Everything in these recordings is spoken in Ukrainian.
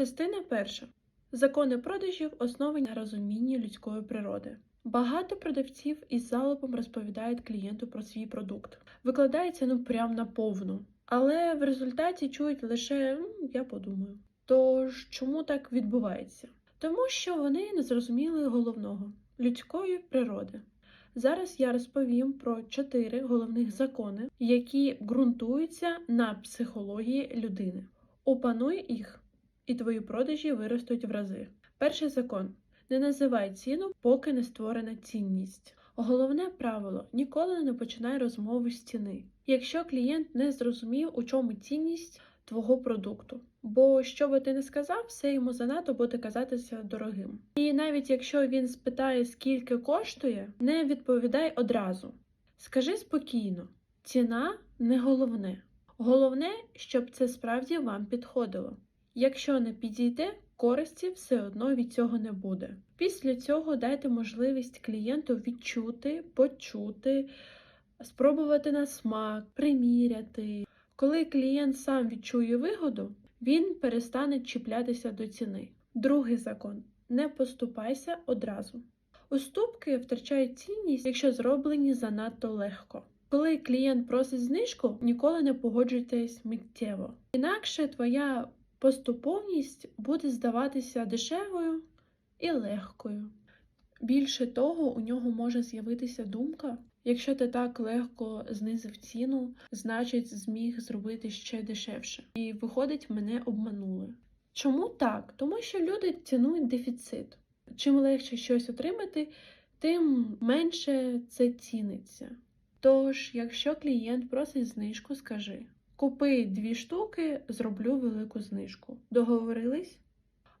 Частина перша. Закони продажів основані на розумінні людської природи. Багато продавців із залопом розповідають клієнту про свій продукт. Викладається ну прям на повну. Але в результаті чують лише «М, я подумаю. Тож чому так відбувається? Тому що вони не зрозуміли головного людської природи. Зараз я розповім про чотири головних закони, які ґрунтуються на психології людини. Опануй їх, і твої продажі виростуть в рази. Перший закон: не називай ціну, поки не створена цінність. Головне правило: ніколи не починай розмову з ціни, якщо клієнт не зрозумів, у чому цінність твого продукту. Бо що би ти не сказав, все йому занадто буде казатися дорогим. І навіть якщо він спитає, скільки коштує, не відповідай одразу. Скажи спокійно: ціна не головне. Головне, щоб це справді вам підходило. Якщо не підійде, користі все одно від цього не буде. Після цього дайте можливість клієнту відчути, почути, спробувати на смак, приміряти. Коли клієнт сам відчує вигоду, він перестане чіплятися до ціни. Другий закон: не поступайся одразу. Уступки втрачають цінність, якщо зроблені занадто легко. Коли клієнт просить знижку, ніколи не погоджуйтесь миттєво. Інакше твоя поступовність буде здаватися дешевою і легкою. Більше того, у нього може з'явитися думка, якщо ти так легко знизив ціну, значить зміг зробити ще дешевше. І виходить, мене обманули. Чому так? Тому що люди цінують дефіцит. Чим легше щось отримати, тим менше це ціниться. Тож, якщо клієнт просить знижку, скажи: купи дві штуки, зроблю велику знижку. Договорились?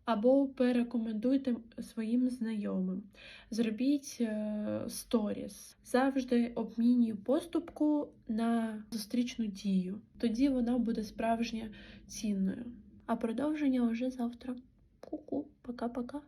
Або перекомендуйте своїм знайомим. Зробіть е, сторіс. Завжди обмінюй поступку на зустрічну дію. Тоді вона буде справжньо цінною. А продовження вже завтра. Ку-ку, пока-пока.